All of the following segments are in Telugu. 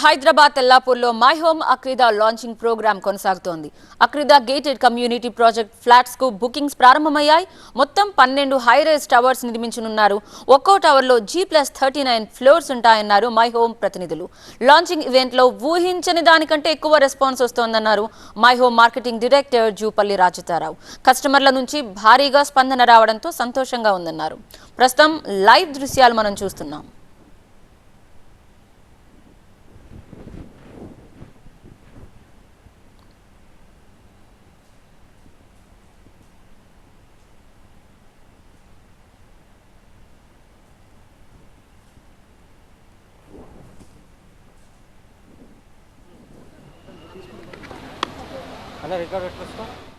హైదరాబాద్ తెల్లాపూర్లో my home Akrida launching program కొనసాగుతోంది. అక్రిదా గేటెడ్ కమ్యూనిటీ ప్రాజెక్ట్ ఫ్లాట్స్కు బుకింగ్స్ ప్రారంభమయ్యాయి. మొత్తం పన్నెండు హైరైజ్ టవర్స్ నిర్మించనున్నారు. ఒక్కో టవర్లో G plus thirty nine floors ఉంటాయన్నారు my home ప్రతినిధులు. లాంచింగ్ ఈవెంట్లో ఊహించని దానికంటే ఎక్కువ రెస్పాన్స్ వస్తోందన్నారు my home marketing director Jupally రాజతారావు. కస్టమర్ల నుంచి భారీగా స్పందన రావడంతో సంతోషంగా ఉందన్నారు. ప్రస్తుతం లైవ్ దృశ్యాలు మనం చూస్తున్నాం. 하나 일가를 했어?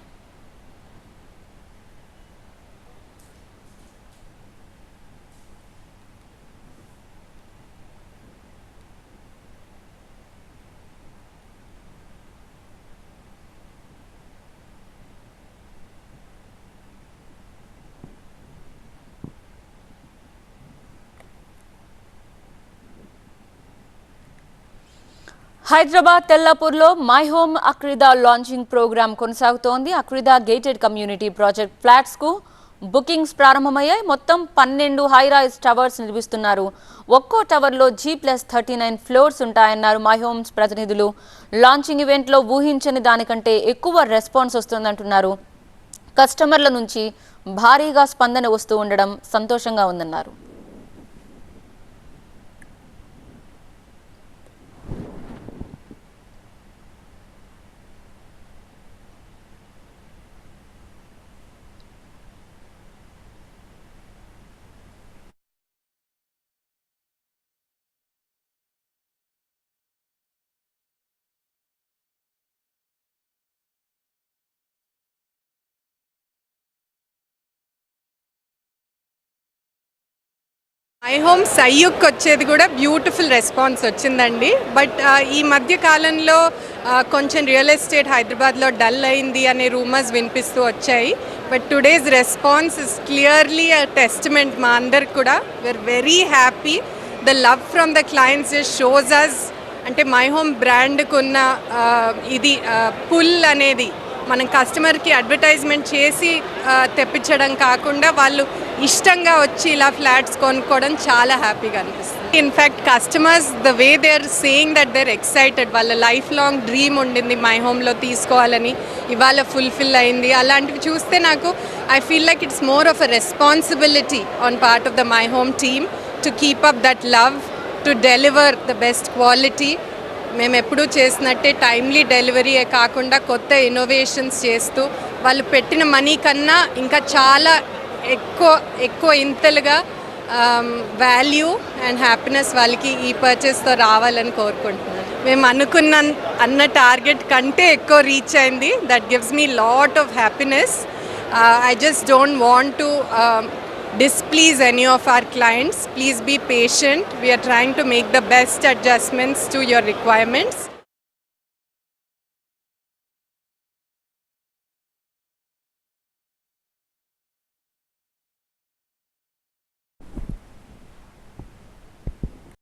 హైదరాబాద్ తెల్లాపూర్లో my home Akrida launching program కొనసాగుతోంది. అక్రిదా గేటెడ్ కమ్యూనిటీ ప్రాజెక్ట్ ఫ్లాట్స్కు బుకింగ్స్ ప్రారంభమయ్యాయి. మొత్తం పన్నెండు హైరైజ్ టవర్స్ నిర్మిస్తున్నారు. ఒక్కో టవర్లో G plus thirty nine floors ఉంటాయన్నారు my homes ప్రతినిధులు. లాంచింగ్ ఈవెంట్లో ఊహించని దానికంటే ఎక్కువ రెస్పాన్స్ వస్తుందంటున్నారు. కస్టమర్ల నుంచి భారీగా స్పందన వస్తూ ఉండడం సంతోషంగా ఉందన్నారు. మై హోమ్ సయ్యుక్ వచ్చేది కూడా బ్యూటిఫుల్ రెస్పాన్స్ వచ్చిందండి. బట్ uh, ఈ మధ్య కాలంలో uh, కొంచెం రియల్ ఎస్టేట్ హైదరాబాద్లో డల్ అయింది అనే రూమర్స్ వినిపిస్తూ వచ్చాయి. But today's response is clearly a testament మా అందరికి కూడా. We're very happy the love from the clients shows us అంటే మై హోమ్ బ్రాండ్కు ఉన్న uh, ఇది పుల్ అనేది మనం కస్టమర్కి అడ్వర్టైజ్మెంట్ చేసి తెప్పించడం కాకుండా వాళ్ళు ఇష్టంగా వచ్చి ఇలా ఫ్లాట్స్ కొనుక్కోవడం చాలా హ్యాపీగా అనిపిస్తుంది. In fact customers the way they are saying that they're excited వాళ్ళ లైఫ్ లాంగ్ డ్రీమ్ ఉండింది మై హోమ్లో తీసుకోవాలని ఇవాళ ఫుల్ఫిల్ అయింది. అలాంటివి చూస్తే నాకు I feel like it's more of a responsibility on part of the My Home team to keep up that love to deliver the best quality మేము ఎప్పుడూ చేసినట్టే టైమ్లీ డెలివరీయే కాకుండా కొత్త ఇన్నోవేషన్స్ చేస్తూ వాళ్ళు పెట్టిన మనీ కన్నా ఇంకా చాలా ఎక్కువ ఎక్కువ ఇంతలుగా వాల్యూ అండ్ హ్యాపీనెస్ వాళ్ళకి ఈ పర్చేస్తో రావాలని కోరుకుంటున్నాను మేము అనుకున్న అన్న టార్గెట్ కంటే ఎక్కువ రీచ్ అయింది that gives me lot of happiness I just don't want to displease any of our clients. Please be patient. We are trying to make the best adjustments to your requirements.